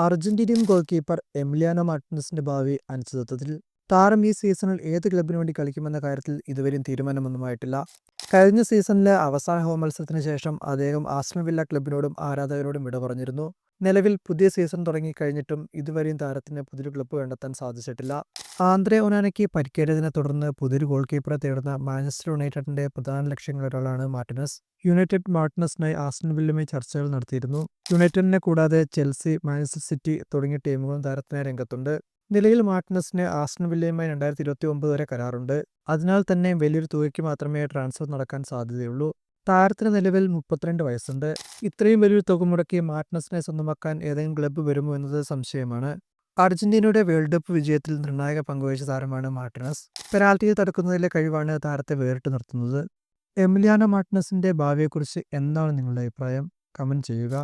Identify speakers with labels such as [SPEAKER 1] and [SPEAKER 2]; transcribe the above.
[SPEAKER 1] Argentinian goal keeper Emiliano മാർട്ടിനസിന്റെ ഭാവി അനിശ്ചിതത്വത്തിൽ. താരം ഈ സീസണിൽ ഏത് ക്ലബിനു വേണ്ടി കളിക്കുമെന്ന കാര്യത്തിൽ ഇതുവരെയും തീരുമാനമൊന്നുമായിട്ടില്ല കഴിഞ്ഞ സീസണിലെ അവസാന ഹോം മത്സരത്തിന് ശേഷം അദ്ദേഹം ആസ്മവില്ല വില്ല ക്ലബിനോടും ആരാധകരോടും വിട പറഞ്ഞിരുന്നു. നിലവിൽ പുതിയ സീസൺ തുടങ്ങിക്കഴിഞ്ഞിട്ടും ഇതുവരെയും താരത്തിന് പുതിയൊരു ക്ലബ്ബ് കണ്ടെത്താൻ സാധിച്ചിട്ടില്ല. ആന്ധ്രേ ഒനാനയ്ക്ക് പരിക്കേറ്റതിനെ തുടർന്ന് പുതിയൊരു ഗോൾ കീപ്പറെ തേടുന്ന മാഞ്ചസ്റ്റർ യുണൈറ്റഡിന്റെ പ്രധാന ലക്ഷ്യങ്ങളിലൊരാളാണ് മാർട്ടിനസ്. യുണൈറ്റഡ് മാർട്ടിനസിനായി ആസ്റ്റൺ വില്ലുമായി ചർച്ചകൾ നടത്തിയിരുന്നു. യുണൈറ്റഡിനെ കൂടാതെ ചെൽസി മാഞ്ചസ്റ്റർ സിറ്റി തുടങ്ങിയ ടീമുകളും താരത്തിനായി രംഗത്തുണ്ട്. നിലയിൽ മാർട്ടിനസിന് ആസ്റ്റൺ വില്ലയുമായി രണ്ടായിരത്തി ഇരുപത്തി ഒമ്പത് വരെ കരാറുണ്ട്. അതിനാൽ തന്നെ വലിയൊരു തുകയ്ക്ക് മാത്രമേ ട്രാൻസ്ഫർ നടക്കാൻ സാധ്യതയുള്ളൂ. താരത്തിന് നിലവിൽ മുപ്പത്തിരണ്ട് വയസ്സുണ്ട്. ഇത്രയും വലിയൊരു തുക മുടക്കി മാർട്ടിനസിനെ സ്വന്തമാക്കാൻ ഏതെങ്കിലും ക്ലബ്ബ് വരുമോ എന്നത് സംശയമാണ്. അർജന്റീനയുടെ വേൾഡ് കപ്പ് വിജയത്തിൽ നിർണായക പങ്കുവഹിച്ച താരമാണ് മാർട്ടിനസ്. പെനാൽറ്റിയിൽ തടുക്കുന്നതിലെ കഴിവാണ് താരത്തെ വേറിട്ട് നിർത്തുന്നത്. എമിലിയാനോ മാർട്ടിനസിന്റെ ഭാവിയെക്കുറിച്ച് എന്താണ് നിങ്ങളുടെ അഭിപ്രായം? കമന്റ് ചെയ്യുക.